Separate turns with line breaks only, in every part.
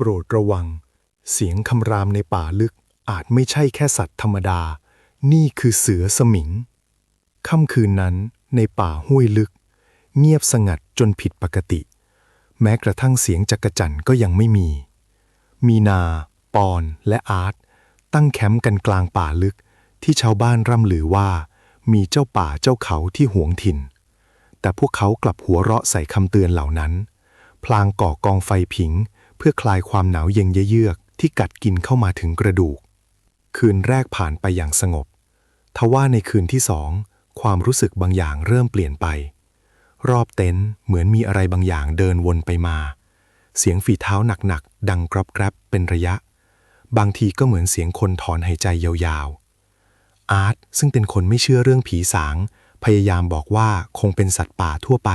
โปรดระวัง เสียงคำรามในป่าลึกอาจไม่ใช่แค่สัตว์ธรรมดา นี่คือเสือสมิง ค่ำคืนนั้นในป่าห้วยลึก เงียบสงัดจนผิดปกติ แม้กระทั่งเสียงจักรจั่นก็ยังไม่มี มีนา ปอนและอาร์ตตั้งแคมป์กันกลางป่าลึกที่ชาวบ้านร่ำลือว่า มีเจ้าป่าเจ้าเขาที่หวงถิ่น แต่พวกเขากลับหัวเราะใส่คำเตือนเหล่านั้น พลางก่อกองไฟผิง เพื่อคลายความหนาวเย็นเยือกที่กัดกินเข้ามาถึงกระดูก คืนแรกผ่านไปอย่างสงบ ทว่าในคืนที่สองความรู้สึกบางอย่างเริ่มเปลี่ยนไป รอบเต็นท์เหมือนมีอะไรบางอย่างเดินวนไปมา เสียงฝีเท้าหนักๆ ดังกรอบแกรบเป็นระยะ บางทีก็เหมือนเสียงคนถอนหายใจยาวๆ อาร์ตซึ่งเป็นคนไม่เชื่อเรื่องผีสาง พยายามบอกว่าคงเป็นสัตว์ป่าทั่วไป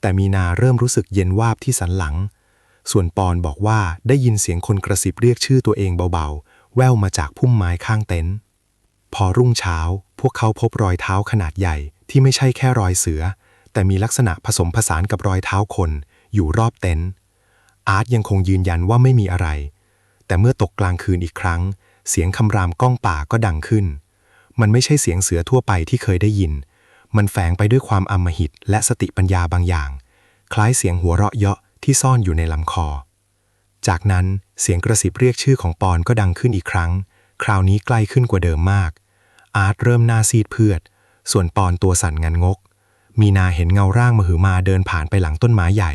แต่มีนาเริ่มรู้สึกเย็นวาบที่สันหลัง ส่วนปอนบอกว่าได้ยินเสียงคนกระซิบเรียกชื่อตัวเองเบาๆ แว่วมาจากพุ่มไม้ข้างเต็นท์พอรุ่งเช้า พวกเขาพบรอยเท้าขนาดใหญ่ที่ไม่ใช่แค่รอยเสือ แต่มีลักษณะผสมผสานกับรอยเท้าคนอยู่รอบเต็นท์อาร์ตยังคงยืนยันว่าไม่มีอะไร แต่เมื่อตกกลางคืนอีกครั้ง เสียงคำรามก้องป่าก็ดังขึ้น มันไม่ใช่เสียงเสือทั่วไปที่เคยได้ยิน มันแฝงไปด้วยความอำมหิตและสติปัญญาบางอย่าง คล้ายเสียงหัวเราะเยาะ ที่ซ่อนอยู่ในลำคอ จากนั้นเสียงกระซิบเรียกชื่อของปอนก็ดังขึ้นอีกครั้ง คราวนี้ใกล้ขึ้นกว่าเดิมมาก อาร์ตเริ่มหน้าซีดเพือด ส่วนปอนตัวสั่นงันงก มีนาเห็นเงาร่างมหึมาเดินผ่านไปหลังต้นไม้ใหญ่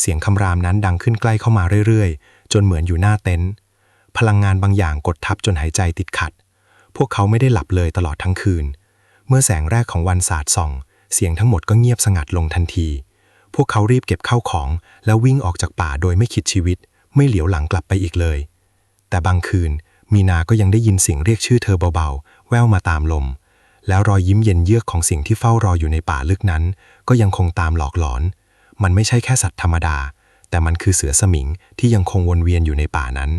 เสียงคำรามนั้นดังขึ้นใกล้เข้ามาเรื่อยๆ จนเหมือนอยู่หน้าเต็นท์พลังงานบางอย่างกดทับจนหายใจติดขัด พวกเขาไม่ได้หลับเลยตลอดทั้งคืน เมื่อแสงแรกของวันสาดส่อง เสียงทั้งหมดก็เงียบสงัดลงทันที พวกเขารีบเก็บข้าวของ แล้ววิ่งออกจากป่าโดยไม่คิดชีวิต ไม่เหลียวหลังกลับไปอีกเลย แต่บางคืน มีนาก็ยังได้ยินเสียงเรียกชื่อเธอเบาๆ แววมาตามลม แล้วรอยยิ้มเย็นเยือกของสิ่งที่เฝ้ารออยู่ในป่าลึกนั้น ก็ยังคงตามหลอกหลอน มันไม่ใช่แค่สัตว์ธรรมดา แต่มันคือเสือสมิงที่ยังคงวนเวียนอยู่ในป่านั้น